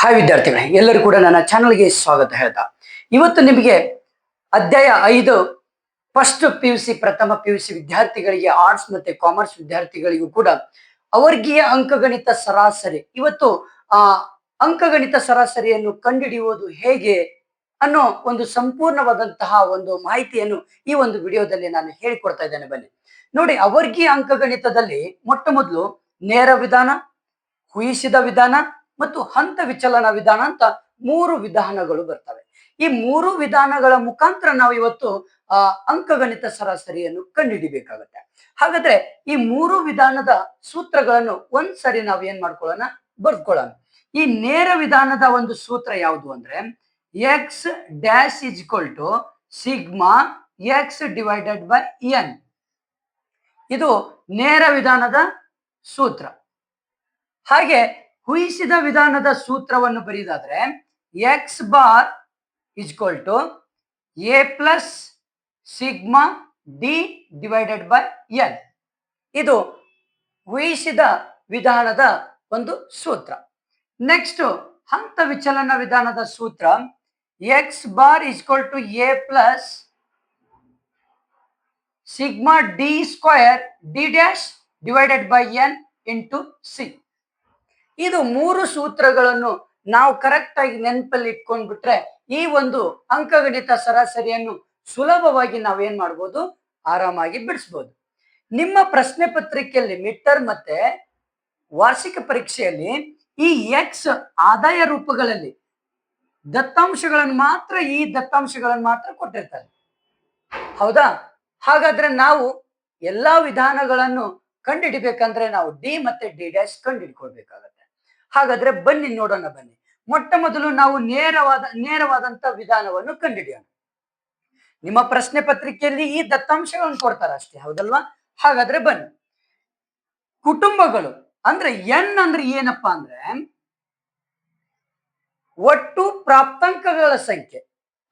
Hi ವಿದ್ಯಾರ್ಥಿಗಳೇ, ಎಲ್ಲರೂ ಕೂಡ ನನ್ನ ಚಾನಲ್ಗೆ ಸ್ವಾಗತ ಹೇಳ್ತಾ ಇವತ್ತು ನಿಮಗೆ ಅಧ್ಯಾಯ ಐದು ಫಸ್ಟ್ ಪಿ ಯು ಸಿ ಪ್ರಥಮ ಪಿ ಯು ಸಿ ವಿದ್ಯಾರ್ಥಿಗಳಿಗೆ ಆರ್ಟ್ಸ್ ಮತ್ತೆ ಕಾಮರ್ಸ್ ವಿದ್ಯಾರ್ಥಿಗಳಿಗೂ ಕೂಡ ಅವರ್ಗೀಯ ಅಂಕಗಣಿತ ಸರಾಸರಿ. ಇವತ್ತು, ಆ, ಅಂಕಗಣಿತ ಸರಾಸರಿಯನ್ನು ಕಂಡುಹಿಡಿಯುವುದು ಹೇಗೆ ಅನ್ನೋ ಒಂದು ಸಂಪೂರ್ಣವಾದಂತಹ ಒಂದು ಮಾಹಿತಿಯನ್ನು ಈ ಒಂದು ವಿಡಿಯೋದಲ್ಲಿ ನಾನು ಹೇಳಿಕೊಡ್ತಾ ಇದ್ದೇನೆ. ಬನ್ನಿ, ನೋಡಿ, ಅವರ್ಗೀಯ ಅಂಕಗಣಿತದಲ್ಲಿ ಮೊಟ್ಟ ಮೊದಲು ನೇರ ವಿಧಾನ ಹುಯಿಸಿದ ವಿಧಾನ ಮತ್ತು ಹಂತ ವಿಚಲನ ವಿಧಾನ ಅಂತ ಮೂರು ವಿಧಾನಗಳು ಬರ್ತವೆ. ಈ ಮೂರು ವಿಧಾನಗಳ ಮುಖಾಂತರ ನಾವು ಇವತ್ತು, ಆ, ಅಂಕಗಣಿತ ಸರಾಸರಿಯನ್ನು ಕಂಡುಹಿಡಿಬೇಕಾಗತ್ತೆ. ಹಾಗಾದ್ರೆ ಈ ಮೂರು ವಿಧಾನದ ಸೂತ್ರಗಳನ್ನು ಒಂದ್ಸರಿ ನಾವು ಏನ್ ಮಾಡ್ಕೊಳ್ಳೋಣ? ಬರ್ಕೊಳ್ಳೋಣ. ಈ ನೇರ ವಿಧಾನದ ಒಂದು ಸೂತ್ರ ಯಾವುದು ಅಂದ್ರೆ x dash is equal to sigma x divided by n ಇದು ನೇರ ವಿಧಾನದ ಸೂತ್ರ. ಹಾಗೆ ಹುಯಿಸಿದ ವಿಧಾನದ ಸೂತ್ರವನ್ನು ಬರೆಯುವುದಾದ್ರೆ x bar is equal to a plus sigma d divided by n ಇದು ಹುಯಿಸಿದ ವಿಧಾನದ ಒಂದು ಸೂತ್ರ. ನೆಕ್ಸ್ಟ್ ಹಂತ ವಿಚಲನ ವಿಧಾನದ ಸೂತ್ರ x bar is equal to a plus sigma d square d dash divided by n into c ಇದು ಮೂರು ಸೂತ್ರಗಳನ್ನು ನಾವು ಕರೆಕ್ಟ್ ಆಗಿ ನೆನಪಲ್ಲಿ ಇಟ್ಕೊಂಡ್ಬಿಟ್ರೆ ಈ ಒಂದು ಅಂಕಗಣಿತ ಸರಾಸರಿಯನ್ನು ಸುಲಭವಾಗಿ ನಾವೇನ್ ಮಾಡ್ಬೋದು? ಆರಾಮಾಗಿ ಬಿಡಿಸ್ಬೋದು. ನಿಮ್ಮ ಪ್ರಶ್ನೆ ಪತ್ರಿಕೆಯಲ್ಲಿ ಮಿಟ್ಟರ್ ಮತ್ತೆ ವಾರ್ಷಿಕ ಪರೀಕ್ಷೆಯಲ್ಲಿ ಈ ಎಕ್ಸ್ ಆದಾಯ ರೂಪಗಳಲ್ಲಿ ದತ್ತಾಂಶಗಳನ್ನು ಮಾತ್ರ ಈ ದತ್ತಾಂಶಗಳನ್ನು ಮಾತ್ರ ಕೊಟ್ಟಿರ್ತಾರೆ. ಹೌದಾ? ಹಾಗಾದ್ರೆ ನಾವು ಎಲ್ಲಾ ವಿಧಾನಗಳನ್ನು ಕಂಡುಹಿಡಿಬೇಕಂದ್ರೆ ನಾವು ಡಿ ಮತ್ತೆ ಡಿ ಡ್ಯಾಶ್ ಕಂಡುಹಿಡ್ಕೊಳ್ಬೇಕಾಗತ್ತೆ. ಹಾಗಾದ್ರೆ ಬನ್ನಿ ನೋಡೋಣ ಬನ್ನಿ. ಮೊಟ್ಟ ಮೊದಲು ನಾವು ನೇರವಾದ, ನೇರವಾದಂತ ವಿಧಾನವನ್ನು ಕಂಡುಹಿಡಿಯೋಣ. ನಿಮ್ಮ ಪ್ರಶ್ನೆ ಪತ್ರಿಕೆಯಲ್ಲಿ ಈ ದತ್ತಾಂಶಗಳನ್ನು ಕೊಡ್ತಾರೆ ಅಷ್ಟೇ, ಹೌದಲ್ವಾ? ಹಾಗಾದ್ರೆ ಬನ್ನಿ. ಕುಟುಂಬಗಳು ಅಂದ್ರೆ ಎನ್ ಅಂದ್ರೆ ಏನಪ್ಪಾ ಅಂದ್ರೆ ಒಟ್ಟು ಪ್ರಾಪ್ತಾಂಕಗಳ ಸಂಖ್ಯೆ.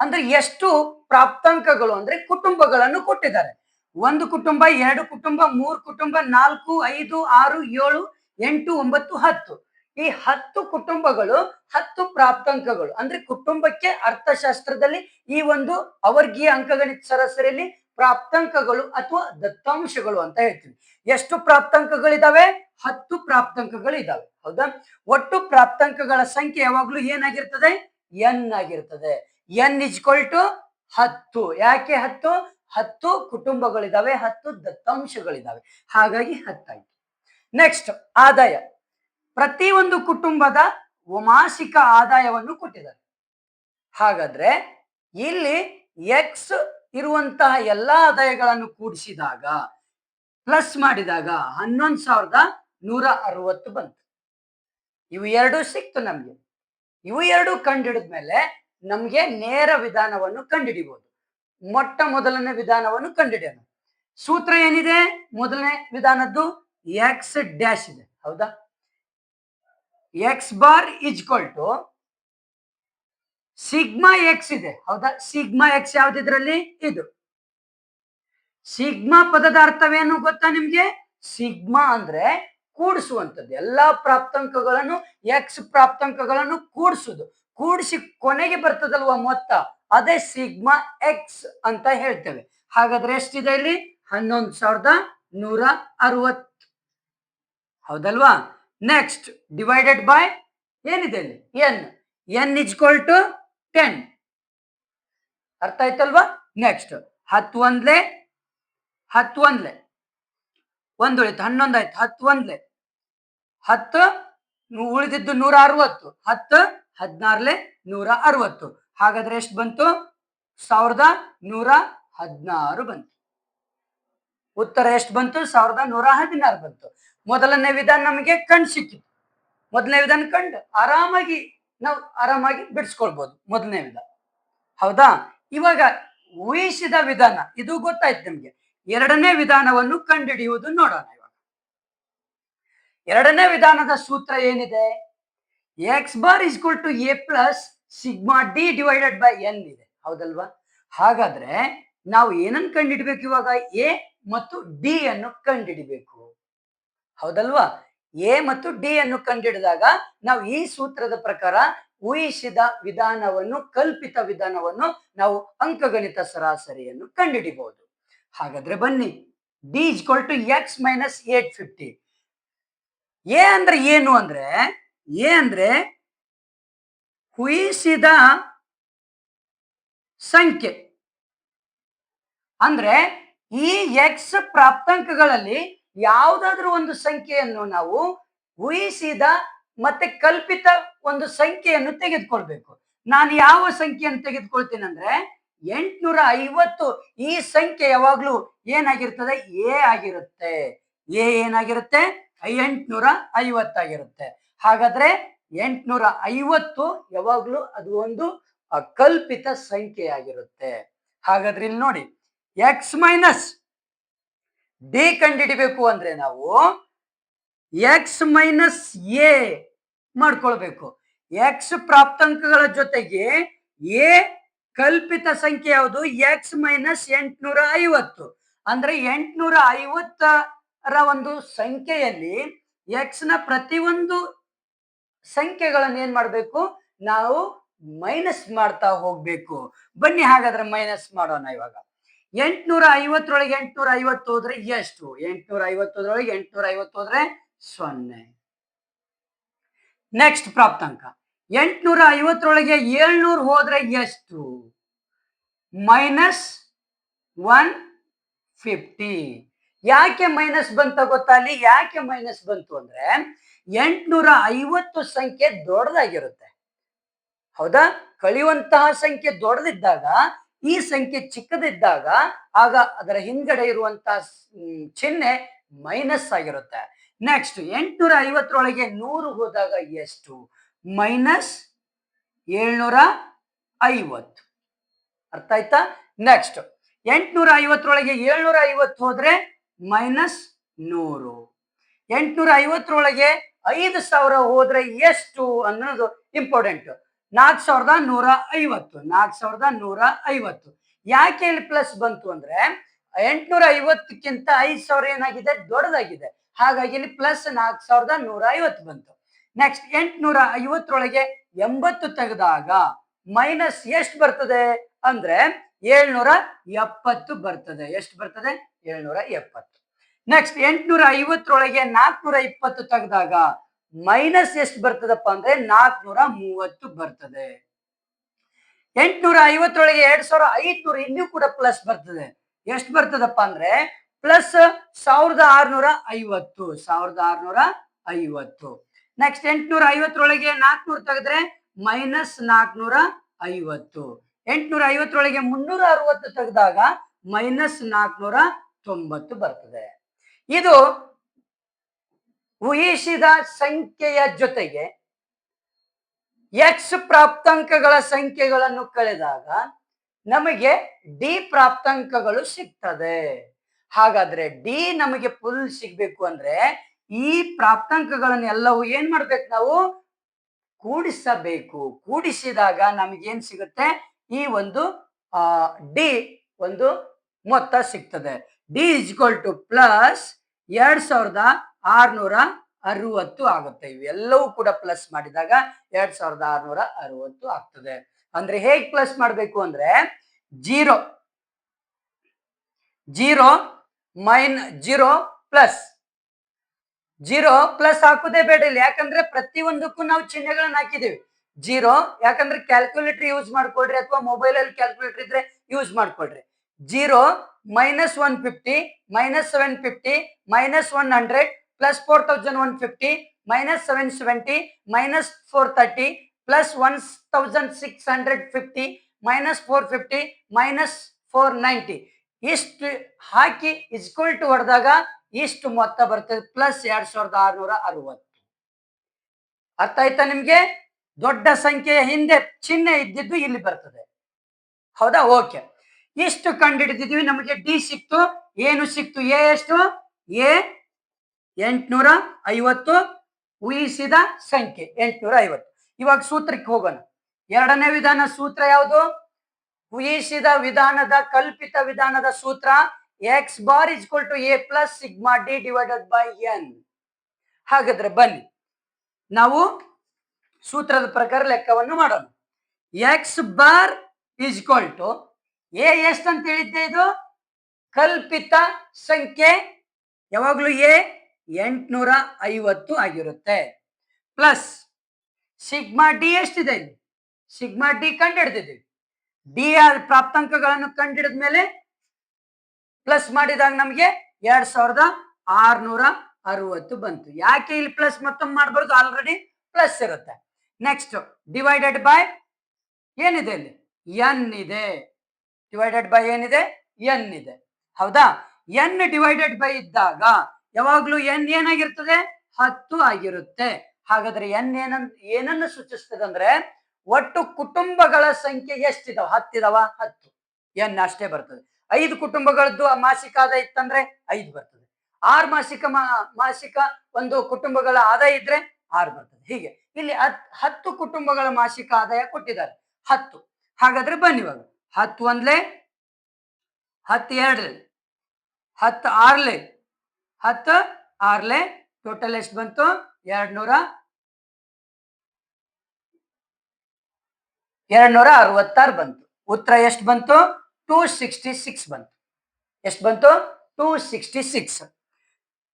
ಅಂದ್ರೆ ಎಷ್ಟು ಪ್ರಾಪ್ತಾಂಕಗಳು ಅಂದ್ರೆ ಕುಟುಂಬಗಳನ್ನು ಕೊಟ್ಟಿದ್ದಾರೆ. ಒಂದು ಕುಟುಂಬ, ಎರಡು ಕುಟುಂಬ, ಮೂರು ಕುಟುಂಬ, ನಾಲ್ಕು, ಐದು, ಆರು, ಏಳು, ಎಂಟು, ಒಂಬತ್ತು, ಹತ್ತು. ಈ ಹತ್ತು ಕುಟುಂಬಗಳು ಹತ್ತು ಪ್ರಾಪ್ತಾಂಕಗಳು. ಅಂದ್ರೆ ಕುಟುಂಬಕ್ಕೆ ಅರ್ಥಶಾಸ್ತ್ರದಲ್ಲಿ ಈ ಒಂದು ಅವರ್ಗೀಯ ಅಂಕಗಣಿತ ಸರಾಸರಿಯಲ್ಲಿ ಪ್ರಾಪ್ತಾಂಕಗಳು ಅಥವಾ ದತ್ತಾಂಶಗಳು ಅಂತ ಹೇಳ್ತೀವಿ ಎಷ್ಟು ಪ್ರಾಪ್ತಾಂಕಗಳಿದಾವೆ? ಹತ್ತು ಪ್ರಾಪ್ತಾಂಕಗಳು ಇದಾವೆ ಹೌದಾ? ಒಟ್ಟು ಪ್ರಾಪ್ತಾಂಕಗಳ ಸಂಖ್ಯೆ ಯಾವಾಗ್ಲೂ ಏನಾಗಿರ್ತದೆ? ಎನ್ ಆಗಿರ್ತದೆ. ಎನ್ ಇಜ್ಕೊಲ್ ಟು ಹತ್ತು. ಯಾಕೆ ಹತ್ತು? ಹತ್ತು ಕುಟುಂಬಗಳಿದಾವೆ, ಹತ್ತು ದತ್ತಾಂಶಗಳಿದಾವೆ. ಹಾಗಾಗಿ ಹತ್ತಾಯ್ತು. ನೆಕ್ಸ್ಟ್ ಆದಾಯ. ಪ್ರತಿ ಒಂದು ಕುಟುಂಬದ ಮಾಸಿಕ ಆದಾಯವನ್ನು ಕೊಟ್ಟಿದ್ದಾರೆ. ಹಾಗಾದ್ರೆ ಇಲ್ಲಿ ಎಕ್ಸ್ ಇರುವಂತಹ ಎಲ್ಲಾ ಆದಾಯಗಳನ್ನು ಕೂಡಿಸಿದಾಗ ಪ್ಲಸ್ ಮಾಡಿದಾಗ ಹನ್ನೊಂದು ಸಾವಿರದ ನೂರ ಅರವತ್ತು ಬಂತು. ಇವು ಎರಡು ಸಿಕ್ತು ನಮ್ಗೆ. ಇವು ಎರಡು ಕಂಡಿಡಿದ್ಮೇಲೆ ನಮ್ಗೆ ನೇರ ವಿಧಾನವನ್ನು ಕಂಡುಹಿಡಿಬಹುದು ಮೊಟ್ಟ ಮೊದಲನೇ ವಿಧಾನವನ್ನು ಕಂಡುಹಿಡಿಯೋಣ ಸೂತ್ರ ಏನಿದೆ? ಮೊದಲನೇ ವಿಧಾನದ್ದು ಎಕ್ಸ್ ಡ್ಯಾಶ್ ಇದೆ. ಹೌದಾ? X bar is equal to sigma x ಇದೆ. ಹೌದಾ? ಸಿಗ್ಮಾ ಎಕ್ಸ್ ಯಾವ್ದಿದ್ರಲ್ಲಿ? ಇದು. ಸಿಗ್ಮಾ ಪದದ ಅರ್ಥವೇನು ಗೊತ್ತಾ ನಿಮ್ಗೆ? ಸಿಗ್ಮಾ ಅಂದ್ರೆ ಕೂಡಿಸುವಂಥದ್ದು. ಎಲ್ಲಾ ಪ್ರಾಪ್ತಾಂಕಗಳನ್ನು ಎಕ್ಸ್ ಪ್ರಾಪ್ತಾಂಕಗಳನ್ನು ಕೂಡಿಸುದು ಕೂಡಿಸಿ ಕೊನೆಗೆ ಬರ್ತದಲ್ವಾ ಮೊತ್ತ? ಅದೇ ಸಿಗ್ಮಾ ಎಕ್ಸ್ ಅಂತ ಹೇಳ್ತೇವೆ. ಹಾಗಾದ್ರೆ ಎಷ್ಟಿದೆ ಇಲ್ಲಿ? ಹನ್ನೊಂದು ಸಾವಿರದ ನೂರ ಅರವತ್ತು. ಹೌದಲ್ವಾ? ನೆಕ್ಸ್ಟ್ ಡಿವೈಡೆಡ್ ಬೈ ಏನಿದೆ ಇಲ್ಲಿ n n is equal to ten ಅರ್ಥ ಆಯ್ತಲ್ವಾ? ನೆಕ್ಸ್ಟ್ ಹತ್ತು ಒಂದ್ಲೆ ಹತ್ತು ಒಂದ್ಲೆ. ಒಂದು ಉಳಿತು ಹನ್ನೊಂದು ಆಯ್ತು, ಹತ್ತು ಒಂದ್ಲೆ. ಹತ್ತು ಉಳಿದಿದ್ದು ನೂರ ಅರವತ್ತು. ಹತ್ತು, ಹದಿನಾರ್ಲೆ, ನೂರ ಅರವತ್ತು. ಹಾಗಾದ್ರೆ ಎಷ್ಟು ಬಂತು? ಸಾವಿರದ ನೂರ ಹದಿನಾರು ಬಂತು. ಉತ್ತರ ಎಷ್ಟು ಬಂತು? ಸಾವಿರದ ನೂರ ಹದಿನಾರು ಬಂತು. ಮೊದಲನೇ ವಿಧಾನ ನಮಗೆ ಕಣ್ ಸಿಕ್ಕಿತ್ತು ಮೊದಲನೇ ವಿಧಾನ ಕಂಡು ಆರಾಮಾಗಿ ನಾವು ಆರಾಮಾಗಿ ಬಿಡಿಸ್ಕೊಳ್ಬೋದು ಮೊದಲನೇ ವಿಧಾನ. ಹೌದಾ? ಇವಾಗ ಊಹಿಸಿದ ವಿಧಾನ, ಇದು ಗೊತ್ತಾಯ್ತು ನಮಗೆ. ಎರಡನೇ ವಿಧಾನವನ್ನು ಕಂಡುಹಿಡಿಯುವುದು ನೋಡೋಣ ಇವಾಗ. ಎರಡನೇ ವಿಧಾನದ ಸೂತ್ರ ಏನಿದೆ? X bar is to a plus sigma d divided by n ಇದೆ. ಹೌದಲ್ವಾ? ಹಾಗಾದ್ರೆ ನಾವು ಏನನ್ನು ಕಂಡುಹಿಡ್ಬೇಕು ಇವಾಗ? ಎ ಮತ್ತು ಡಿ ಅನ್ನು ಕಂಡುಹಿಡಿಬೇಕು. ಹೌದಲ್ವಾ? ಎ ಮತ್ತು ಡಿ ಅನ್ನು ಕಂಡಿಡಿದಾಗ ನಾವು ಈ ಸೂತ್ರದ ಪ್ರಕಾರ ಊಹಿಸಿದ ವಿಧಾನವನ್ನು, ಕಲ್ಪಿತ ವಿಧಾನವನ್ನು ನಾವು ಅಂಕಗಣಿತ ಸರಾಸರಿಯನ್ನು ಕಂಡುಹಿಡಿಬಹುದು. ಹಾಗಾದ್ರೆ ಬನ್ನಿ. D is equal to x minus eight fifty. A ಅಂದ್ರೆ ಏನು ಅಂದ್ರೆ, ಎ ಅಂದ್ರೆ ಊಹಿಸಿದ ಸಂಖ್ಯೆ. ಅಂದ್ರೆ ಈ ಎಕ್ಸ್ ಪ್ರಾಪ್ತಾಂಕಗಳಲ್ಲಿ ಯಾವುದಾದ್ರೂ ಒಂದು ಸಂಖ್ಯೆಯನ್ನು ನಾವು ಊಹಿಸಿದ ಮತ್ತೆ ಕಲ್ಪಿತ ಒಂದು ಸಂಖ್ಯೆಯನ್ನು ತೆಗೆದುಕೊಳ್ಬೇಕು. ನಾನು ಯಾವ ಸಂಖ್ಯೆಯನ್ನು ತೆಗೆದುಕೊಳ್ತೀನಿ ಅಂದ್ರೆ ಎಂಟ್ನೂರ ಐವತ್ತು ಈ ಸಂಖ್ಯೆ ಯಾವಾಗ್ಲೂ ಏನಾಗಿರ್ತದೆ? ಎ ಆಗಿರುತ್ತೆ. ಎ ಏನಾಗಿರುತ್ತೆ? ಎಂಟುನೂರ ಐವತ್ತಾಗಿರುತ್ತೆ. ಹಾಗಾದ್ರೆ ಎಂಟ್ನೂರ ಐವತ್ತು ಯಾವಾಗ್ಲೂ ಅದು ಒಂದು ಅಕಲ್ಪಿತ ಸಂಖ್ಯೆ ಸಂಖ್ಯೆಯಾಗಿರುತ್ತೆ. ಹಾಗಾದ್ರೆ ಇಲ್ಲಿ ನೋಡಿ, ಎಕ್ಸ್ ಮೈನಸ್ ಡಿ ಕಂಡಿಡಿಬೇಕು ಅಂದ್ರೆ ನಾವು ಎಕ್ಸ್ ಮೈನಸ್ ಎ ಮಾಡ್ಕೊಳ್ಬೇಕು. ಎಕ್ಸ್ ಪ್ರಾಪ್ತಾಂಕಗಳ ಜೊತೆಗೆ ಎ ಕಲ್ಪಿತ ಸಂಖ್ಯೆ ಯಾವುದು? ಎಕ್ಸ್ ಮೈನಸ್ ಎಂಟುನೂರ ಐವತ್ತು ಅಂದ್ರೆ ಎಂಟುನೂರ ಐವತ್ತರ ಒಂದು ಸಂಖ್ಯೆಯಲ್ಲಿ ಎಕ್ಸ್ನ ಪ್ರತಿಯೊಂದು ಸಂಖ್ಯೆಗಳನ್ನು ಏನ್ ಮಾಡಬೇಕು? ನಾವು ಮೈನಸ್ ಮಾಡ್ತಾ ಹೋಗ್ಬೇಕು. ಬನ್ನಿ ಹಾಗಾದ್ರೆ ಮೈನಸ್ ಮಾಡೋಣ ಇವಾಗ. ಎಂಟ್ನೂರ ಐವತ್ತರೊಳಗೆ ಎಂಟ್ನೂರ ಐವತ್ತು ಹೋದ್ರೆ ಎಷ್ಟು? ಎಂಟ್ನೂರ ಐವತ್ತೊಳಗೆ ಎಂಟ್ನೂರ ಐವತ್ತು ಹೋದ್ರೆ ಸೊನ್ನೆ. ನೆಕ್ಸ್ಟ್ ಪ್ರಾಪ್ತಾಂಕ. ಎಂಟ್ನೂರ ಐವತ್ತರೊಳಗೆ ಏಳ್ನೂರು ಹೋದ್ರೆ ಎಷ್ಟು? Minus one fifty. ಯಾಕೆ ಮೈನಸ್ ಬಂತ ಗೊತ್ತಾ ಅಲ್ಲಿ? ಯಾಕೆ ಮೈನಸ್ ಬಂತು ಅಂದ್ರೆ ಎಂಟ್ನೂರ ಐವತ್ತು ಸಂಖ್ಯೆ ದೊಡ್ಡದಾಗಿರುತ್ತೆ. ಹೌದಾ? ಕಳಿಯುವಂತಹ ಸಂಖ್ಯೆ ದೊಡ್ಡದಿದ್ದಾಗ ಈ ಸಂಖ್ಯೆ ಚಿಕ್ಕದಿದ್ದಾಗ ಆಗ ಅದರ ಹಿಂದ್ಗಡೆ ಇರುವಂತ ಚಿಹ್ನೆ ಮೈನಸ್ ಆಗಿರುತ್ತೆ. ನೆಕ್ಸ್ಟ್ ಎಂಟುನೂರ ಐವತ್ತರೊಳಗೆ ನೂರು ಹೋದಾಗ ಎಷ್ಟು? ಮೈನಸ್ ಏಳ್ನೂರ ಐವತ್ತು ಅರ್ಥ ಆಯ್ತಾ? ನೆಕ್ಸ್ಟ್ ಎಂಟುನೂರ ಐವತ್ತರೊಳಗೆ ಏಳ್ನೂರ ಐವತ್ತು ಹೋದ್ರೆ ಮೈನಸ್ ನೂರು. ಎಂಟುನೂರ ಐವತ್ತರೊಳಗೆ ಐದು ಸಾವಿರ ಹೋದ್ರೆ ಎಷ್ಟು ಅನ್ನೋದು ಇಂಪಾರ್ಟೆಂಟ್ ನಾಲ್ಕು ಸಾವಿರದ ನೂರ ಐವತ್ತು, ನಾಲ್ಕು ಸಾವಿರದ ನೂರ ಐವತ್ತು. ಯಾಕೆ ಇಲ್ಲಿ ಪ್ಲಸ್ ಬಂತು ಅಂದ್ರೆ, ಎಂಟ್ನೂರ ಐವತ್ತಕ್ಕಿಂತ ಐದು ಸಾವಿರ ಏನಾಗಿದೆ? ದೊಡ್ಡದಾಗಿದೆ. ಹಾಗಾಗಿ ಇಲ್ಲಿ ಪ್ಲಸ್ ನಾಲ್ಕು ಸಾವಿರದ ನೂರ ಐವತ್ತು ಬಂತು. ನೆಕ್ಸ್ಟ್ ಎಂಟ್ನೂರ ಐವತ್ತರೊಳಗೆ ಎಂಬತ್ತು ತೆಗೆದಾಗ ಮೈನಸ್ ಎಷ್ಟು ಬರ್ತದೆ? ಅಂದ್ರೆ ಏಳ್ನೂರ ಎಪ್ಪತ್ತು ಬರ್ತದೆ. ಎಷ್ಟು ಬರ್ತದೆ? ಏಳ್ನೂರ ಎಪ್ಪತ್ತು. ನೆಕ್ಸ್ಟ್ ಎಂಟ್ನೂರ ಐವತ್ತರೊಳಗೆ ನಾಲ್ಕನೂರ ಇಪ್ಪತ್ತು ತೆಗೆದಾಗ ಮೈನಸ್ ಎಷ್ಟು ಬರ್ತದಪ್ಪ ಅಂದ್ರೆ ನಾಲ್ಕನೂರ ಮೂವತ್ತು ಬರ್ತದೆ. ಎಂಟುನೂರ ಐವತ್ತೊಳಗೆ ಎರಡ್ ಸಾವಿರ ಐದ್ನೂರ ಇನ್ನೂ ಕೂಡ ಪ್ಲಸ್ ಬರ್ತದೆ. ಎಷ್ಟು ಬರ್ತದಪ್ಪ ಅಂದ್ರೆ ಪ್ಲಸ್ ಸಾವಿರದ ಆರ್ನೂರ ಐವತ್ತು, ಸಾವಿರದ ಆರ್ನೂರ ಐವತ್ತು. ನೆಕ್ಸ್ಟ್ ಎಂಟುನೂರ ಐವತ್ತರೊಳಗೆ ನಾಲ್ಕನೂರ ತೆಗೆದ್ರೆ ಮೈನಸ್ ನಾಲ್ಕನೂರ ಐವತ್ತು. ಎಂಟುನೂರ ಐವತ್ತರೊಳಗೆ ಮುನ್ನೂರ ಅರವತ್ತು ತೆಗೆದಾಗ ಮೈನಸ್ ನಾಲ್ಕನೂರ ತೊಂಬತ್ತು ಬರ್ತದೆ. ಇದು ಊಹಿಸಿದ ಸಂಖ್ಯೆಯ ಜೊತೆಗೆ ಎಕ್ಸ್ ಪ್ರಾಪ್ತಾಂಕಗಳ ಸಂಖ್ಯೆಗಳನ್ನು ಕಳೆದಾಗ ನಮಗೆ ಡಿ ಪ್ರಾಪ್ತಾಂಕಗಳು ಸಿಗ್ತದೆ. ಹಾಗಾದ್ರೆ ಡಿ ನಮಗೆ ಫುಲ್ ಸಿಗ್ಬೇಕು ಅಂದ್ರೆ ಈ ಪ್ರಾಪ್ತಾಂಕಗಳನ್ನು ಎಲ್ಲವೂ ಏನ್ ಮಾಡ್ಬೇಕು ನಾವು? ಕೂಡಿಸಬೇಕು. ಕೂಡಿಸಿದಾಗ ನಮಗೇನ್ ಸಿಗುತ್ತೆ? ಈ ಒಂದು ಡಿ ಒಂದು ಮೊತ್ತ ಸಿಗ್ತದೆ. ಡಿ ಇಸ್ಕೊಲ್ ಟು ಪ್ಲಸ್ ಎರಡ್ ಸಾವಿರದ ಆರ್ನೂರ ಅರವತ್ತು ಆಗುತ್ತೆ. ಇವೆಲ್ಲವೂ ಕೂಡ ಪ್ಲಸ್ ಮಾಡಿದಾಗ ಎರಡ್ ಸಾವಿರದ ಆರ್ನೂರ ಅರವತ್ತು ಆಗ್ತದೆ. ಅಂದ್ರೆ ಹೇಗ್ ಪ್ಲಸ್ ಮಾಡಬೇಕು ಅಂದ್ರೆ zero zero main, zero plus zero plus ಹಾಕೋದೇ ಬೇಡ ಇಲ್ಲಿ. ಯಾಕಂದ್ರೆ ಪ್ರತಿಯೊಂದಕ್ಕೂ ನಾವು ಚಿಹ್ನೆಗಳನ್ನ ಹಾಕಿದೀವಿ ಜೀರೋ, ಯಾಕಂದ್ರೆ ಕ್ಯಾಲ್ಕುಲೇಟರ್ ಯೂಸ್ ಮಾಡ್ಕೊಳ್ರಿ ಅಥವಾ ಮೊಬೈಲ್ ಅಲ್ಲಿ ಕ್ಯಾಲ್ಕುಲೇಟರ್ ಇದ್ರೆ ಯೂಸ್ ಮಾಡ್ಕೊಳ್ರಿ. Zero minus one fifty minus seven fifty minus one hundred plus four thousand one fifty minus seven seventy minus four thirty plus one thousand six hundred fifty minus four fifty minus four ninety ಇಷ್ಟು ಹಾಕಿ is equal to ಹೊಡೆದಾಗ ಇಷ್ಟು ಮೊತ್ತ ಬರ್ತದೆ plus ಎರಡ್ ಸಾವಿರದ ಆರ್ನೂರ ಅರವತ್ತು. ಅರ್ಥ ಆಯ್ತಾ ನಿಮ್ಗೆ? ದೊಡ್ಡ ಸಂಖ್ಯೆಯ ಹಿಂದೆ ಚಿಹ್ನೆ ಇದ್ದಿದ್ದು ಇಲ್ಲಿ ಬರ್ತದೆ. ಹೌದಾ? ಓಕೆ ಇಷ್ಟು ಕಂಡುಹಿಡಿದಿದ್ವಿ ನಮಗೆ ಡಿ ಸಿಕ್ತು ಏನು ಸಿಕ್ತು. ಎ ಎಷ್ಟು? ಎ ಎಂಟುನೂರ ಐವತ್ತು. ಊಹಿಸಿದ ಸಂಖ್ಯೆ ಎಂಟ್ನೂರ ಐವತ್ತು. ಇವಾಗ ಸೂತ್ರಕ್ಕೆ ಹೋಗೋಣ. ಎರಡನೇ ವಿಧಾನ ಸೂತ್ರ ಯಾವುದು? ಊಹಿಸಿದ ವಿಧಾನದ ಕಲ್ಪಿತ ವಿಧಾನದ ಸೂತ್ರ x bar is equal to A plus sigma D divided by N ಹಾಗಾದ್ರೆ ಬನ್ನಿ. ನಾವು ಸೂತ್ರದ ಪ್ರಕಾರ ಲೆಕ್ಕವನ್ನು ಮಾಡೋಣ. X bar is equal to A ಎಷ್ಟು ಅಂತ ಹೇಳಿದ್ದೆ ಇದು? ಕಲ್ಪಿತ ಸಂಖ್ಯೆ ಯಾವಾಗ್ಲೂ ಎ ಎಂಟುನೂರ ಐವತ್ತು ಆಗಿರುತ್ತೆ. ಪ್ಲಸ್ ಸಿಗ್ಮಾ ಡಿ ಎಷ್ಟಿದೆ? ಇಲ್ಲಿ ಸಿಗ್ಮಾ ಡಿ ಕಂಡುಹಿಡ್ದಿದ್ದೀವಿ ಡಿ ಆರ್ ಪ್ರಾಪ್ತಾಂಕಗಳನ್ನು ಕಂಡು ಮೇಲೆ ಪ್ಲಸ್ ಮಾಡಿದಾಗ ನಮಗೆ ಎರಡ್ ಸಾವಿರದ ಆರ್ನೂರ ಅರವತ್ತು ಬಂತು. ಯಾಕೆ ಇಲ್ಲಿ ಪ್ಲಸ್ ಮತ್ತೊಮ್ಮೆ ಮಾಡಬಾರ್ದು? ಆಲ್ರೆಡಿ ಪ್ಲಸ್ ಇರುತ್ತೆ. ನೆಕ್ಸ್ಟ್ ಡಿವೈಡೆಡ್ ಬೈ ಏನಿದೆ ಇಲ್ಲಿ? ಎನ್ ಇದೆ. ಡಿವೈಡೆಡ್ ಬೈ ಏನಿದೆ ಎನ್ ಇದೆ. ಹೌದಾ? ಎನ್ ಡಿವೈಡೆಡ್ ಬೈ ಇದ್ದಾಗ ಯಾವಾಗ್ಲೂ ಎನ್ ಏನಾಗಿರ್ತದೆ? ಹತ್ತು ಆಗಿರುತ್ತೆ. ಹಾಗಾದ್ರೆ ಎನ್ ಏನನ್ ಏನನ್ನು ಸೂಚಿಸ್ತದೆ ಅಂದ್ರೆ ಒಟ್ಟು ಕುಟುಂಬಗಳ ಸಂಖ್ಯೆ ಎಷ್ಟಿದಾವ? ಹತ್ತಿದಾವ? ಹತ್ತು. ಎನ್ ಅಷ್ಟೇ ಬರ್ತದೆ. ಐದು ಕುಟುಂಬಗಳದ್ದು ಆ ಮಾಸಿಕ ಆದಾಯ ಇತ್ತಂದ್ರೆ ಐದು ಬರ್ತದೆ. ಆರು ಮಾಸಿಕ ಮಾಸಿಕ ಒಂದು ಕುಟುಂಬಗಳ ಆದಾಯ ಇದ್ರೆ ಆರು ಬರ್ತದೆ. ಹೀಗೆ. ಇಲ್ಲಿ ಹತ್, ಹತ್ತು ಕುಟುಂಬಗಳ ಮಾಸಿಕ ಆದಾಯ ಕೊಟ್ಟಿದ್ದಾರೆ. ಹತ್ತು. ಹಾಗಾದ್ರೆ ಬನ್ನಿ ಇವಾಗ. ಹತ್ತು ಒಂದ್ಲೆ? ಹತ್ತು ಎರಡ್ಲೆ? ಹತ್ತು ಆರ್ಲೆ? ಹತ್ತು ಆರ್ಲೆ? ಟೋಟಲ್ ಎಷ್ಟು ಬಂತು? ಎರಡ್ ನೂರ ಎರಡ್ ನೂರ ಅರವತ್ತಾರು ಬಂತು. ಉತ್ತರ ಎಷ್ಟು ಬಂತು? ಟೂ ಸಿಕ್ಸ್ಟಿ ಸಿಕ್ಸ್ ಬಂತು. ಎಷ್ಟು ಬಂತು? Two sixty six.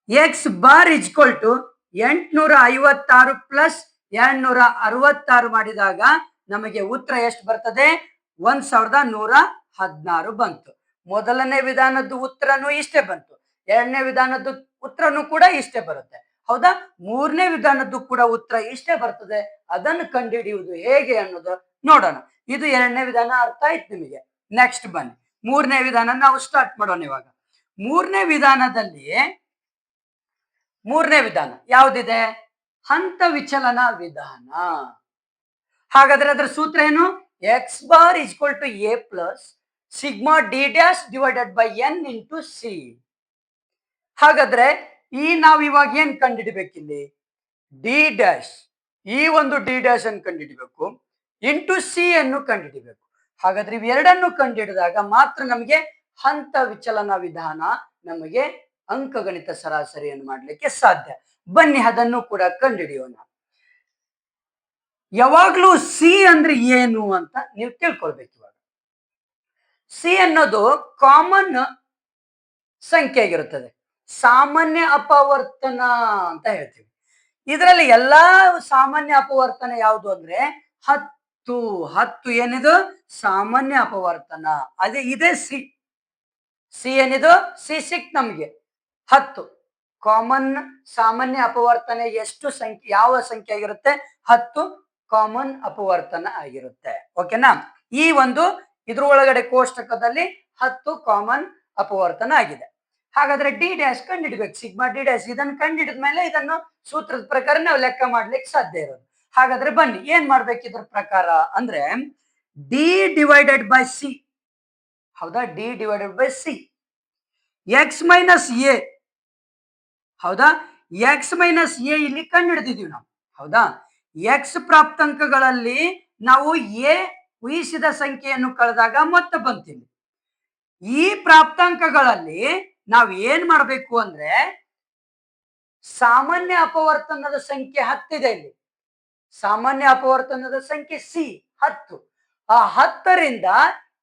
X bar is equal to ಎಂಟುನೂರ ಐವತ್ತಾರು ಪ್ಲಸ್ ಎರಡ್ನೂರ ಅರವತ್ತಾರು ಮಾಡಿದಾಗ ನಮಗೆ ಉತ್ತರ ಎಷ್ಟು ಬರ್ತದೆ? ಒಂದ್ ಸಾವಿರದ ನೂರ ಹದಿನಾರು ಬಂತು. ಮೊದಲನೇ ವಿಧಾನದ್ದು ಉತ್ತರನೂ ಇಷ್ಟೇ ಬಂತು. ಎರಡನೇ ವಿಧಾನದ್ದು ಉತ್ತರನೂ ಕೂಡ ಇಷ್ಟೇ ಬರುತ್ತೆ. ಹೌದಾ? ಮೂರನೇ ವಿಧಾನದ್ದು ಕೂಡ ಉತ್ತರ ಇಷ್ಟೇ ಬರ್ತದೆ. ಅದನ್ನು ಕಂಡುಹಿಡಿಯುವುದು ಹೇಗೆ ಅನ್ನೋದು ನೋಡೋಣ. ಇದು ಎರಡನೇ ವಿಧಾನ ಅರ್ಥ ಆಯ್ತು ನಿಮಗೆ? ನೆಕ್ಸ್ಟ್ ಬನ್ನಿ. ಮೂರನೇ ವಿಧಾನ ನಾವು ಸ್ಟಾರ್ಟ್ ಮಾಡೋಣ ಇವಾಗ. ಮೂರನೇ ವಿಧಾನದಲ್ಲಿ ಮೂರನೇ ವಿಧಾನ ಯಾವ್ದಿದೆ? ಹಂತ ವಿಚಲನ ವಿಧಾನ. ಹಾಗಾದ್ರೆ ಅದರ ಸೂತ್ರ ಏನು? X bar equal to A plus sigma D dash divided by N into C ಹಾಗಾದ್ರೆ ಈ ನಾವು ಇವಾಗ ಏನ್ ಕಂಡುಹಿಡಿಬೇಕಿಲ್ಲಿ ಡಿ ಡ್ಯಾಶ್ ಈ ಒಂದು ಡಿ ಡ್ಯಾಶ್ ಅನ್ನು ಕಂಡುಹಿಡಬೇಕು ಇಂಟು ಸಿ ಅನ್ನು ಕಂಡುಹಿಡಿಬೇಕು ಹಾಗಾದ್ರೆ ಇವೆರಡನ್ನು ಕಂಡುಹಿಡಿದಾಗ ಮಾತ್ರ ನಮಗೆ ಹಂತ ವಿಚಲನ ವಿಧಾನ ನಮಗೆ ಅಂಕಗಣಿತ ಸರಾಸರಿಯನ್ನು ಮಾಡಲಿಕ್ಕೆ ಸಾಧ್ಯ. ಬನ್ನಿ ಅದನ್ನು ಕೂಡ ಕಂಡುಹಿಡಿಯೋಣ ಯಾವಾಗ್ಲೂ ಸಿ ಅಂದ್ರೆ ಏನು ಅಂತ ನೀವು ತಿಳ್ಕೊಳ್ಬೇಕು ಇವಾಗ. ಸಿ ಅನ್ನೋದು ಕಾಮನ್ ಸಂಖ್ಯೆ ಆಗಿರುತ್ತದೆ ಸಾಮಾನ್ಯ ಅಪವರ್ತನ ಅಂತ ಹೇಳ್ತೀವಿ. ಇದರಲ್ಲಿ ಎಲ್ಲಾ ಸಾಮಾನ್ಯ ಅಪವರ್ತನ ಯಾವುದು ಅಂದ್ರೆ ಹತ್ತು. ಹತ್ತು ಏನಿದು? ಸಾಮಾನ್ಯ ಅಪವರ್ತನ. ಅದೇ ಇದೇ ಸಿ. ಸಿ ಏನಿದು? ಸಿ ಸಿಕ್ ನಮ್ಗೆ. ಹತ್ತು. ಕಾಮನ್ ಸಾಮಾನ್ಯ ಅಪವರ್ತನೆ ಎಷ್ಟು ಸಂಖ್ಯೆ, ಯಾವ ಸಂಖ್ಯೆ ಆಗಿರುತ್ತೆ ಹತ್ತು. ಕಾಮನ್ ಅಪವರ್ತನ ಆಗಿರುತ್ತೆ. ಓಕೆನಾ ಈ ಒಂದು ಇದ್ರ ಒಳಗಡೆ ಕೋಷ್ಟಕದಲ್ಲಿ ಹತ್ತು ಕಾಮನ್ ಅಪವರ್ತನ ಆಗಿದೆ. ಹಾಗಾದ್ರೆ ಡಿ ಡ್ಯಾಶ್ ಕಂಡಿಡ್ಬೇಕು. ಸಿಗ್ಮಾ ಡಿ ಡ್ಯಾಶ್ ಇದನ್ನು ಕಂಡಿಡಿದ ಮೇಲೆ ಇದನ್ನು ಸೂತ್ರದ ಪ್ರಕಾರ ನಾವು ಲೆಕ್ಕ ಮಾಡ್ಲಿಕ್ಕೆ ಸಾಧ್ಯ ಇರೋದು. ಹಾಗಾದ್ರೆ ಬನ್ನಿ, ಏನ್ ಮಾಡ್ಬೇಕು ಇದ್ರ ಪ್ರಕಾರ ಅಂದ್ರೆ ಡಿ ಡಿವೈಡೆಡ್ ಬೈ ಸಿ ಹೌದಾ? D divided by C x minus A ಹೌದಾ? ಎಕ್ಸ್ ಮೈನಸ್ ಎ ಇಲ್ಲಿ ಕಂಡುಹಿಡಿದಿದೀವಿ ನಾವು. ಹೌದಾ? ಎಕ್ಸ್ ಪ್ರಾಪ್ತಾಂಕಗಳಲ್ಲಿ ನಾವು ಎ ಊಹಿಸಿದ ಸಂಖ್ಯೆಯನ್ನು ಕಳೆದಾಗ ಮೊತ್ತ ಬಂತೀವಿ. ಈ ಪ್ರಾಪ್ತಾಂಕಗಳಲ್ಲಿ ನಾವು ಏನ್ ಮಾಡಬೇಕು ಅಂದ್ರೆ ಸಾಮಾನ್ಯ ಅಪವರ್ತನದ ಸಂಖ್ಯೆ ಹತ್ತಿದೆ ಇಲ್ಲಿ. ಸಾಮಾನ್ಯ ಅಪವರ್ತನದ ಸಂಖ್ಯೆ ಸಿ ಹತ್ತು. ಆ ಹತ್ತರಿಂದ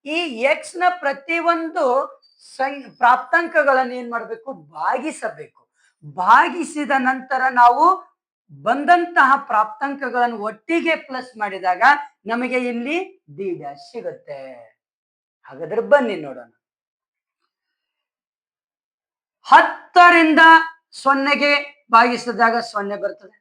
ಈ ಎಕ್ಸ್ನ ಪ್ರತಿಯೊಂದು ಸಂ, ಪ್ರಾಪ್ತಾಂಕಗಳನ್ನು ಏನ್ ಮಾಡಬೇಕು? ಭಾಗಿಸಬೇಕು. ಭಾಗಿಸಿದ ನಂತರ ನಾವು ಬಂದಂತಹ ಪ್ರಾಪ್ತಾಂಕಗಳನ್ನು ಒಟ್ಟಿಗೆ ಪ್ಲಸ್ ಮಾಡಿದಾಗ ನಮಗೆ ಇಲ್ಲಿ ಡಿ ಡ್ಯಾಶ್ ಸಿಗುತ್ತೆ. ಹಾಗಾದ್ರೆ ಬನ್ನಿ ನೋಡೋಣ. ಹತ್ತರಿಂದ ಸೊನ್ನೆಗೆ ಭಾಗಿಸಿದಾಗ ಸೊನ್ನೆ ಬರ್ತದೆ.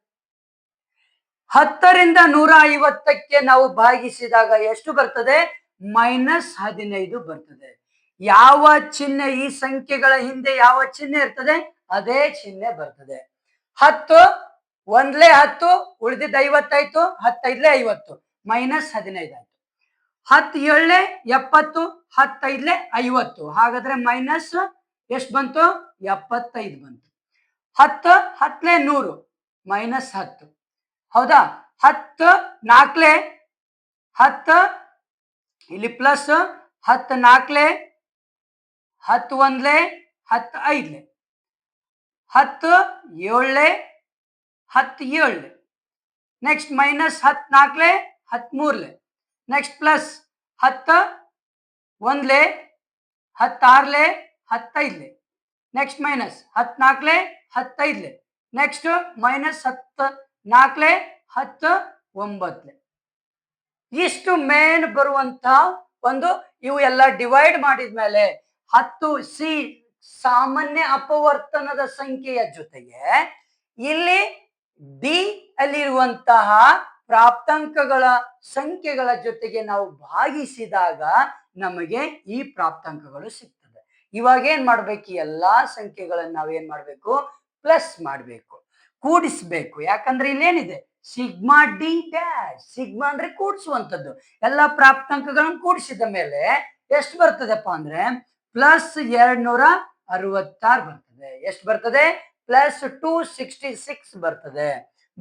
ಹತ್ತರಿಂದ ನೂರ ಐವತ್ತಕ್ಕೆ ನಾವು ಭಾಗಿಸಿದಾಗ ಎಷ್ಟು ಬರ್ತದೆ? ಮೈನಸ್ ಹದಿನೈದು ಬರ್ತದೆ. ಯಾವ ಚಿಹ್ನೆ ಈ ಸಂಖ್ಯೆಗಳ ಹಿಂದೆ ಯಾವ ಚಿಹ್ನೆ ಇರ್ತದೆ? ಅದೇ ಚಿಹ್ನೆ ಬರ್ತದೆ. ಹತ್ತು ಒಂದ್ಲೆ ಹತ್ತು, ಉಳಿದಿದ್ದ ಐವತ್ತಾಯ್ತು ಹತ್ತೈದ್ಲೆ ಐವತ್ತು ಮೈನಸ್ ಹದಿನೈದು ಆಯ್ತು ಹತ್ತು ಏಳ್ಲೆ ಎಪ್ಪತ್ತು, ಹತ್ತೈದ್ಲೆ ಐವತ್ತು, ಹಾಗಾದ್ರೆ ಮೈನಸ್ ಎಷ್ಟು ಬಂತು? ಎಪ್ಪತ್ತೈದು ಬಂತು. ಹತ್ತು ಹತ್ಲೆ ನೂರು ಮೈನಸ್ ಹತ್ತು. ಹೌದಾ? ಹತ್ತು, ನಾಲ್ಕಲೆ ಹತ್ತು, ಇಲ್ಲಿ ಪ್ಲಸ್ ಹತ್ತು ನಾಲ್ಕಲೆ ಹತ್ತು ಒಂದ್ಲೆ ಹತ್ತು ಐದ್ಲೆ. ಹತ್ತು ಏಳ್ಲೆ ಹತ್ತು ಏಳು. ನೆಕ್ಸ್ಟ್ ಮೈನಸ್ ಹತ್ತು ನಾಲ್ಕಲೆ ನೆಕ್ಸ್ಟ್ ಪ್ಲಸ್ ಹತ್ತು, ಒಂದ್ಲೆ, ಹತ್ತಾರ್ಲೆ, ಹತ್ತೈದ್ಲೆ. ನೆಕ್ಸ್ಟ್ ಮೈನಸ್ ಹತ್ ನಾಲ್ಕಲೆ ಹತ್ತೈದ್ಲೆ. ನೆಕ್ಸ್ಟ್ ಮೈನಸ್ ಹತ್ತು ನಾಲ್ಕಲೆ ಹತ್ತು ಒಂಬತ್ತಲೆ ಇಷ್ಟು ಮೇನ್ ಬರುವಂತಹ ಒಂದು ಇವು ಎಲ್ಲ ಡಿವೈಡ್ ಮಾಡಿದ್ಮೇಲೆ ಹತ್ತು ಸಿ ಸಾಮಾನ್ಯ ಅಪವರ್ತನದ ಸಂಖ್ಯೆಯ ಜೊತೆಗೆ ಇಲ್ಲಿ ಡಿ ಅಲ್ಲಿರುವಂತಹ ಪ್ರಾಪ್ತಾಂಕಗಳ ಸಂಖ್ಯೆಗಳ ಜೊತೆಗೆ ನಾವು ಭಾಗಿಸಿದಾಗ ನಮಗೆ ಈ ಪ್ರಾಪ್ತಾಂಕಗಳು ಸಿಗ್ತದೆ. ಇವಾಗ ಏನ್ ಮಾಡ್ಬೇಕು? ಎಲ್ಲಾ ಸಂಖ್ಯೆಗಳನ್ನ ನಾವೇನ್ ಮಾಡ್ಬೇಕು? ಪ್ಲಸ್ ಮಾಡ್ಬೇಕು. ಕೂಡಿಸ್ಬೇಕು. ಯಾಕಂದ್ರೆ ಇಲ್ಲೇನಿದೆ? Sigma D dash. ಸಿಗ್ಮಾ ಅಂದ್ರೆ ಕೂಡಿಸುವಂಥದ್ದು. ಎಲ್ಲ ಪ್ರಾಪ್ತಾಂಕಗಳನ್ನು ಕೂಡಿಸಿದ ಮೇಲೆ ಎಷ್ಟು ಬರ್ತದೆಪ್ಪ ಅಂದ್ರೆ, ಪ್ಲಸ್ ಎರಡ್ ನೂರ ಅರವತ್ತಾರು ಬರ್ತದೆ. ಎಷ್ಟು ಬರ್ತದೆ? ಪ್ಲಸ್ ಟೂ ಸಿಕ್ಸ್ಟಿ ಸಿಕ್ಸ್ ಬರ್ತದೆ.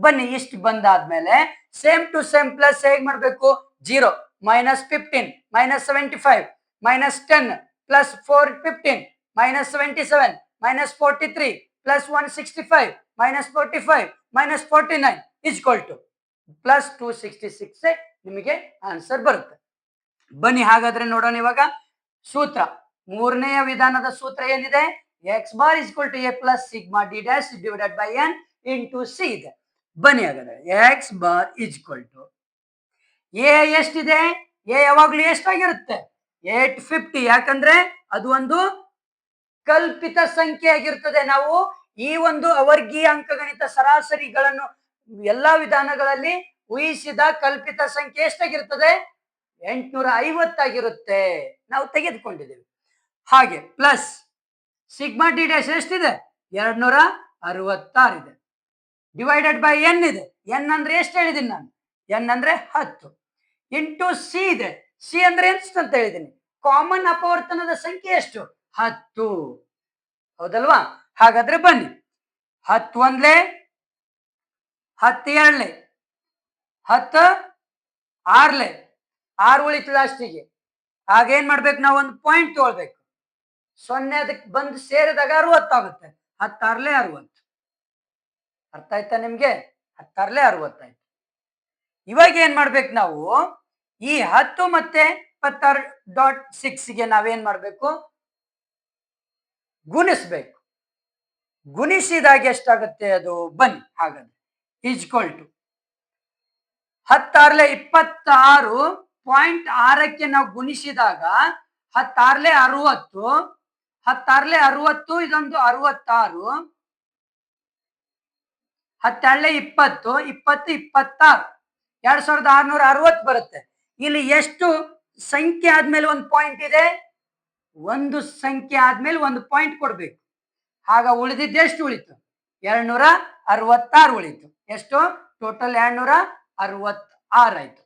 ಬನ್ನಿ, ಇಷ್ಟು ಬಂದಾದ್ಮೇಲೆ ಸೇಮ್ ಟು ಸೇಮ್ ಪ್ಲಸ್ ಹೇಗ್ ಮಾಡ್ಬೇಕು? Zero minus fifteen minus seventy five minus ten plus four fifteen minus seventy seven minus forty three plus one sixty five minus forty five minus forty nine is equal to plus two sixty six ನಿಮಗೆ answer ಬರುತ್ತೆ. ಬನ್ನಿ, ಹಾಗಾದ್ರೆ ನೋಡೋಣ ಇವಾಗ. ಸೂತ್ರ, ಮೂರನೆಯ ವಿಧಾನದ ಸೂತ್ರ ಏನಿದೆ? X bar is equal to A plus sigma D dash divided by N into C ಇದೆ. ಬನ್ನಿ ಹಾಗಾದ್ರೆ x bar is equal to A ಎಷ್ಟಿದೆ? ಎ ಯಾವಾಗ್ಲೂ ಎಷ್ಟಾಗಿರುತ್ತೆ? ಏಟ್ ಫಿಫ್ಟಿ ಯಾಕಂದ್ರೆ ಅದು ಒಂದು ಕಲ್ಪಿತ ಸಂಖ್ಯೆ ಆಗಿರ್ತದೆ. ನಾವು ಈ ಒಂದು ಅವರ್ಗೀಯ ಅಂಕಗಣಿತ ಸರಾಸರಿಗಳನ್ನು ಎಲ್ಲಾ ವಿಧಾನಗಳಲ್ಲಿ ಊಹಿಸಿದ ಕಲ್ಪಿತ ಸಂಖ್ಯೆ ಎಷ್ಟಾಗಿರ್ತದೆ? ಎಂಟ್ನೂರ ಐವತ್ತಾಗಿರುತ್ತೆ ನಾವು ತೆಗೆದುಕೊಂಡಿದ್ದೇವೆ. ಹಾಗೆ ಪ್ಲಸ್ ಸಿಗ್ಮಾ ಡಿ ಡ್ಯಾಶ್ ಎಷ್ಟಿದೆ? ಎರಡ್ ನೂರ ಅರವತ್ತಾರಿದೆ. ಡಿವೈಡೆಡ್ ಬೈ ಎನ್ ಇದೆ. ಎನ್ ಅಂದ್ರೆ ಎಷ್ಟು ಹೇಳಿದ್ದೀನಿ ನಾನು? ಎನ್ ಅಂದ್ರೆ ಹತ್ತು. ಇಂಟು ಸಿ ಇದೆ. ಸಿ ಅಂದ್ರೆ ಎಷ್ಟು ಅಂತ ಹೇಳಿದ್ದೀನಿ? ಕಾಮನ್ ಅಪವರ್ತನದ ಸಂಖ್ಯೆ ಎಷ್ಟು? ಹತ್ತು. ಹೌದಲ್ವಾ? ಹಾಗಾದ್ರೆ ಬನ್ನಿ. ಹತ್ತು ಒಂದ್ಲೆ, ಹತ್ತು ಎರಡ್ಲೆ, ಹತ್ತು ಆರ್ಲೆ. ಆರು ಉಳಿತು ಲಾಸ್ಟಿಗೆ ಆಗೇನ್ ಮಾಡ್ಬೇಕು ನಾವು ಒಂದು ಪಾಯಿಂಟ್ ತಗೊಳ್ಬೇಕು. ಸೊನ್ನೆ ಅದಕ್ಕೆ ಬಂದು ಸೇರಿದಾಗ ಅರವತ್ತಾಗುತ್ತೆ ಹತ್ತಾರ್ಲೆ ಅರವತ್ತು. ಅರ್ಥ ಆಯ್ತಾ ನಿಮ್ಗೆ? ಹತ್ತಾರ್ಲೆ ಅರವತ್ತಾಯ್ತು ಇವಾಗ ಏನ್ ಮಾಡ್ಬೇಕು ನಾವು? ಈ ಹತ್ತು ಮತ್ತೆ ಇಪ್ಪತ್ತಾರು ಡಾಟ್ ಸಿಕ್ಸ್ಗೆ ನಾವೇನ್ ಮಾಡ್ಬೇಕು? ಗುಣಿಸ್ಬೇಕು. ಗುಣಿಸಿದಾಗ ಎಷ್ಟಾಗುತ್ತೆ ಅದು? ಬನ್ನಿ ಹಾಗಾದ್ರೆ. ಈಜ್ಕೊಲ್ ಟು ಹತ್ತಾರ್ಲೆ ಇಪ್ಪತ್ತಾರು ಪಾಯಿಂಟ್ ಆರಕ್ಕೆ ನಾವು ಗುಣಿಸಿದಾಗ ಹತ್ತಾರ್ಲೆ ಅರವತ್ತು ಹತ್ತಾರ್ಲೆ ಅರವತ್ತು, ಇದೊಂದು ಅರವತ್ತಾರು. ಹತ್ತೆರಡ್ಲೆ ಇಪ್ಪತ್ತು ಇಪ್ಪತ್ತು ಇಪ್ಪತ್ತಾರು. ಎರಡ್ ಸಾವಿರದ ಆರ್ನೂರ ಅರವತ್ತು ಬರುತ್ತೆ. ಇಲ್ಲಿ ಎಷ್ಟು ಸಂಖ್ಯೆ ಆದ್ಮೇಲೆ ಒಂದು ಪಾಯಿಂಟ್ ಇದೆ? ಒಂದು ಸಂಖ್ಯೆ ಆದ್ಮೇಲೆ ಒಂದು ಪಾಯಿಂಟ್ ಕೊಡ್ಬೇಕು. ಆಗ ಉಳಿದಿದ್ದು ಎಷ್ಟು ಉಳಿತು? ಎರಡ್ನೂರ ಅರವತ್ತಾರು ಉಳಿತು. ಎಷ್ಟು? ಟೋಟಲ್ ಎರಡ್ನೂರ ಅರವತ್ತಾರು ಆಯ್ತು.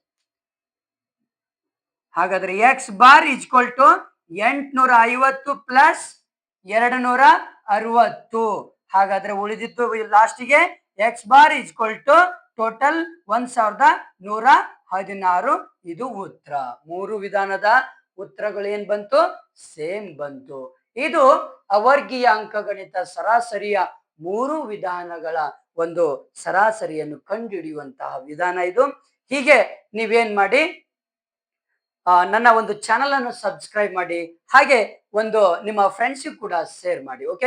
ಹಾಗಾದ್ರೆ ಎಕ್ಸ್ ಬಾರ್ ಇಜ್ಕೊಲ್ ಟು ಎಂಟ್ನೂರ ಐವತ್ತು ಪ್ಲಸ್ ಎರಡು ನೂರ ಅರವತ್ತು ಹಾಗಾದ್ರೆ ಉಳಿದಿತ್ತು ಲಾಸ್ಟಿಗೆ x bar is equal to total ಒಂದ್ ಸಾವಿರದ ನೂರ ಹದಿನಾರು ಇದು ಉತ್ತರ. ಮೂರು ವಿಧಾನದ ಉತ್ತರಗಳು ಏನ್ ಬಂತು? ಸೇಮ್ ಬಂತು. ಇದು ಅವರ್ಗೀಯ ಅಂಕಗಣಿತ ಸರಾಸರಿಯ ಮೂರು ವಿಧಾನಗಳ ಒಂದು ಸರಾಸರಿಯನ್ನು ಕಂಡುಹಿಡಿಯುವಂತಹ ವಿಧಾನ ಇದು. ಹೀಗೆ ನೀವೇನ್ ಮಾಡಿ? ನನ್ನ ಒಂದು ಚಾನಲ್ ಅನ್ನು ಸಬ್ಸ್ಕ್ರೈಬ್ ಮಾಡಿ ಹಾಗೆ ಒಂದು ನಿಮ್ಮ ಫ್ರೆಂಡ್ಸಿಗೆ ಕೂಡ ಶೇರ್ ಮಾಡಿ ಓಕೆ